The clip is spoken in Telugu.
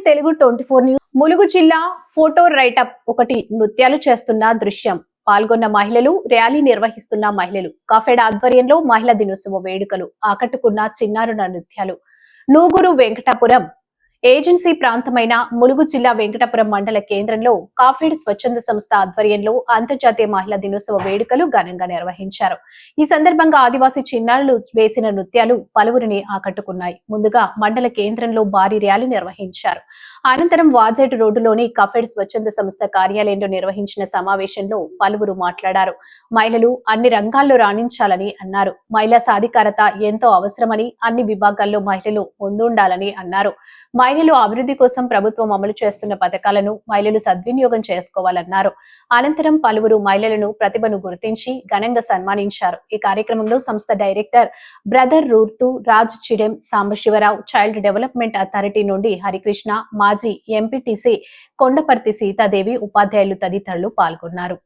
Telugu twenty four news. Mulugu జిల్లా ఫోటో రైటప్ ఒకటి నృత్యాలు చేస్తున్న దృశ్యం. పాల్గొన్న మహిళలు ర్యాలీ నిర్వహిస్తున్న మహిళలు. కాఫెడ్ ఆధ్వర్యంలో మహిళా దినోత్సవ వేడుకలు ఆకట్టుకున్న చిన్నారుల నృత్యాలు. నూగురు వెంకటాపురం ఏజెన్సీ ప్రాంతమైన ములుగు జిల్లా వెంకటపురం మండల కేంద్రంలో కాఫెడ్ స్వచ్ఛంద సంస్థ ఆధ్వర్యంలో అంతర్జాతీయ మహిళా దినోత్సవ వేడుకలు ఘనంగా నిర్వహించారు. ఈ సందర్భంగా ఆదివాసీ చిన్నారులు వేసిన నృత్యాలు పలువురిని ఆకట్టుకున్నాయి. ముందుగా మండల కేంద్రంలో భారీ ర్యాలీ నిర్వహించారు. అనంతరం వాజేట్ రోడ్డులోని కఫెడ్ స్వచ్ఛంద సంస్థ కార్యాలయంలో నిర్వహించిన సమావేశంలో పలువురు మాట్లాడారు. మహిళలు అన్ని రంగాల్లో రాణించాలని అన్నారు. మహిళా సాధికారత ఎంతో అవసరమని అన్ని విభాగాల్లో మహిళలు ముందుండాలని అన్నారు. మహిళలు అభివృద్ధి కోసం ప్రభుత్వం అమలు చేస్తున్న పథకాలను మహిళలు సద్వినియోగం చేసుకోవాలన్నారు. అనంతరం పలువురు మహిళలను ప్రతిభను గుర్తించి ఘనంగా సన్మానించారు. ఈ కార్యక్రమంలో సంస్థ director brother రూర్తు Raj Chidem Sambasivarao child development authority నుండి హరికృష్ణ మాజీ ఎంపీటీసీ కొండపర్తి సీతాదేవి ఉపాధ్యాయులు తదితరులు పాల్గొన్నారు.